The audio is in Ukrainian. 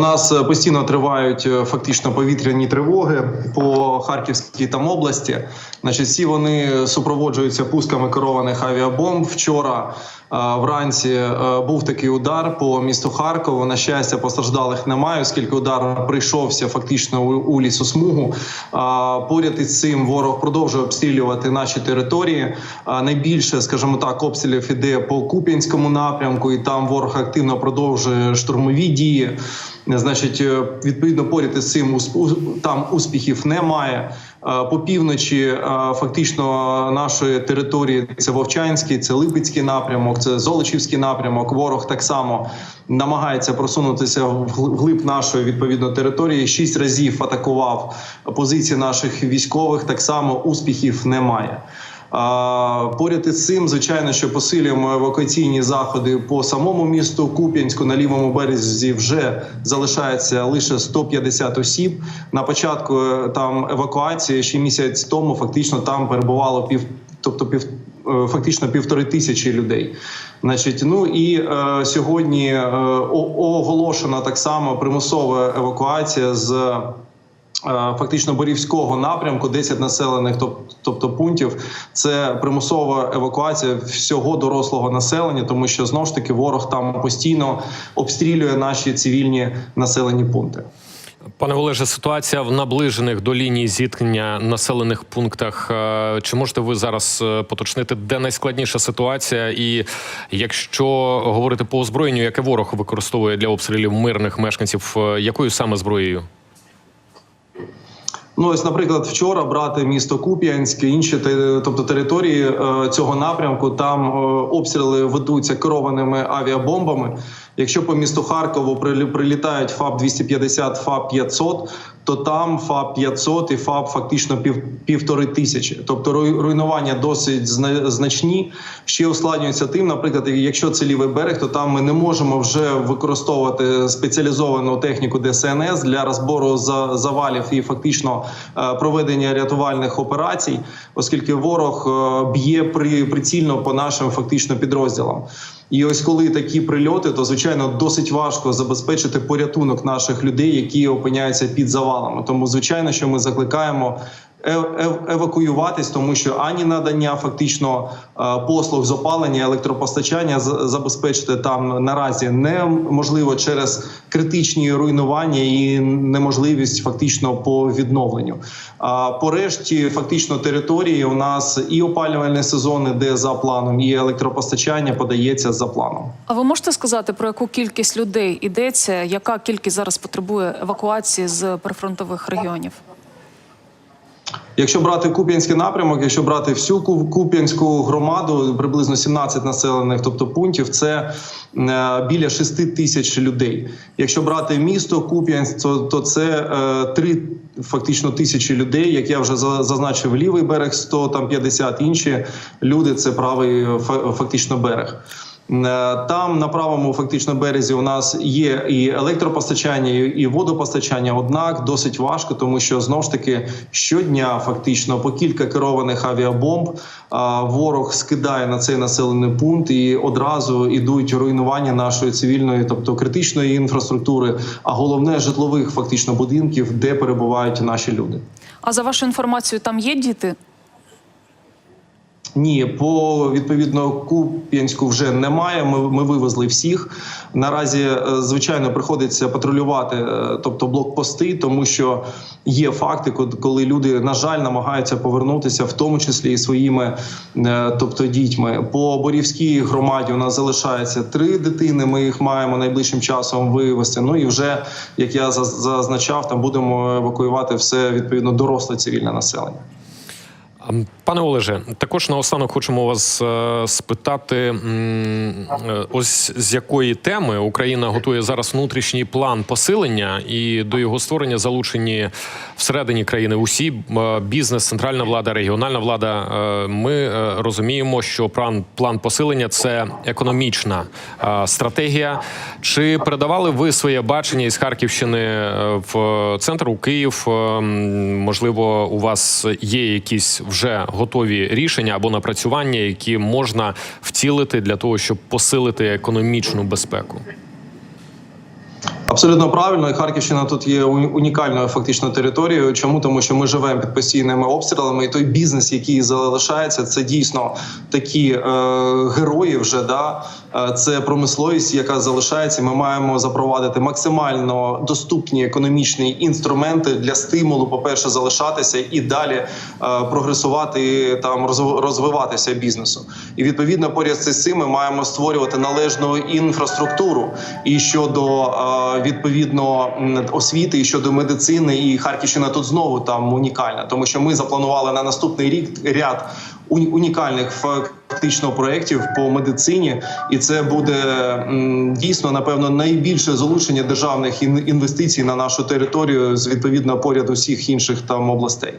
У нас е, постійно тривають е, фактично повітряні тривоги по Харківській там області. Значить, всі вони супроводжуються пусками керованих авіабомб. Вчора е, вранці е, був такий удар по місту Харкову. На щастя, постраждалих немає, оскільки удар прийшовся фактично у, у лісосмугу. А, поряд із цим ворог продовжує обстрілювати наші території. Найбільше, скажімо так, обстрілів іде по Куп'янському напрямку, і там ворог активно продовжує штурмові дії. Значить, е, відповідно, поряд із цим там успіхів немає. По півночі фактично нашої території це Вовчанський, це Липецький напрямок, це Золочівський напрямок. Ворог так само намагається просунутися вгл- вглиб нашої відповідно території. Шість разів атакував позиції наших військових. Так само успіхів немає. Поряд із цим, звичайно, що посилюємо евакуаційні заходи по самому місту Куп'янську на лівому березі вже залишається лише 150 осіб. На початку е, там евакуації ще місяць тому фактично там перебувало пів, тобто пів. е, Фактично півтори тисячі людей, значить, ну і е, сьогодні е, оголошена так само примусова евакуація з е, фактично борівського напрямку, 10 населених, тоб- тобто пунктів. Це примусова евакуація всього дорослого населення, тому що знову ж таки ворог там постійно обстрілює наші цивільні населені пункти. Пане Олеже, ситуація в наближених до лінії зіткнення населених пунктах. е, Чи можете ви зараз е, поточнити, де найскладніша ситуація? І якщо говорити по озброєнню, яке ворог використовує для обстрілів мирних мешканців, е, якою саме зброєю? Ну, ось, наприклад, вчора брати місто Куп'янськ, інші тобто території цього напрямку, там обстріли ведуться керованими авіабомбами. Якщо по місту Харкову прилі- прилітають ФАП 250 ФАП 500 то там ФАП 500 і ФАП фактично пів, півтори тисячі. Тобто руй- руйнування досить значні. Ще ускладнюється тим, наприклад, якщо це лівий берег, то там ми не можемо вже використовувати спеціалізовану техніку ДСНС для розбору за- завалів і фактично е, проведення рятувальних операцій, оскільки ворог е, б'є при прицільно по нашим фактично підрозділам. І ось коли такі прильоти, то звичайно досить важко забезпечити порятунок наших людей, які опиняються під завалами. Тому, звичайно, що ми закликаємо. Ев- Евакуюватись, тому що ані надання фактично е, послуг з опалення, електропостачання забезпечити там наразі неможливо через критичні руйнування і неможливість фактично по відновленню. А по фактично, території у нас і опалювальний сезон іде за планом, і електропостачання подається за планом. А ви можете сказати про яку кількість людей йдеться? Яка кількість зараз потребує евакуації з прифронтових регіонів? Якщо брати Куп'янський напрямок, якщо брати всю Куп'янську громаду, приблизно 17 населених, тобто пунктів, це е, біля 6 тисяч людей. Якщо брати місто Куп'янськ, то, то це е, 3 фактично тисячі людей. Як я вже за- зазначив, лівий берег 100, там 50, інші люди це правий е, фактично берег. Е, Там на правому фактично березі у нас є і електропостачання, і водопостачання. Однак досить важко, тому що знову ж таки щодня фактично по кілька керованих авіабомб ворог скидає на цей населений пункт і одразу йдуть руйнування нашої цивільної, тобто критичної інфраструктури, а головне житлових фактично будинків, де перебувають наші люди. А за вашу інформацію, там є діти? Ні, по відповідно Куп'янську вже немає. Ми, ми вивезли всіх. Наразі, е, звичайно, приходиться патрулювати, е, тобто блокпости, тому що є факти, ко- коли люди, на жаль, намагаються повернутися, в тому числі і своїми, е, тобто дітьми. По Борівській громаді у нас залишається три дитини. Ми їх маємо найближчим часом вивезти. Ну і вже як я заз- зазначав, там будемо евакуювати все відповідно доросле цивільне населення. Пане Олеже, також наостанок хочемо вас е, спитати: е, ось з якої теми Україна готує зараз внутрішній план посилення, і до його створення залучені всередині країни усі е, бізнес, центральна влада, регіональна влада. Ми розуміємо, що план план посилення це економічна стратегія. Чи передавали ви своє бачення із Харківщини в центр у Київ? Можливо, у вас є якісь вже рішення або напрацювання, які можна втілити для того, щоб посилити економічну безпеку? Абсолютно правильно, і Харківщина тут є унікальною фактично територією. Чому тому, що ми живемо під постійними обстрілами, і той бізнес, який залишається, це дійсно такі е, герої. Вже да це промисловість, яка залишається. Ми маємо запровадити максимально доступні економічні інструменти для стимулу, по перше, залишатися і далі е, прогресувати там розвиватися бізнесу. І відповідно поряд з цим ми маємо створювати належну інфраструктуру і щодо е, відповідно освіти, і щодо медицини. І Харківщина тут знову там унікальна, тому що ми запланували на наступний рік ряд уні- унікальних фактично проєктів по медицині, і це буде дійсно напевно найбільше залучення державних інвестицій на нашу територію з відповідно поряд усіх інших там областей.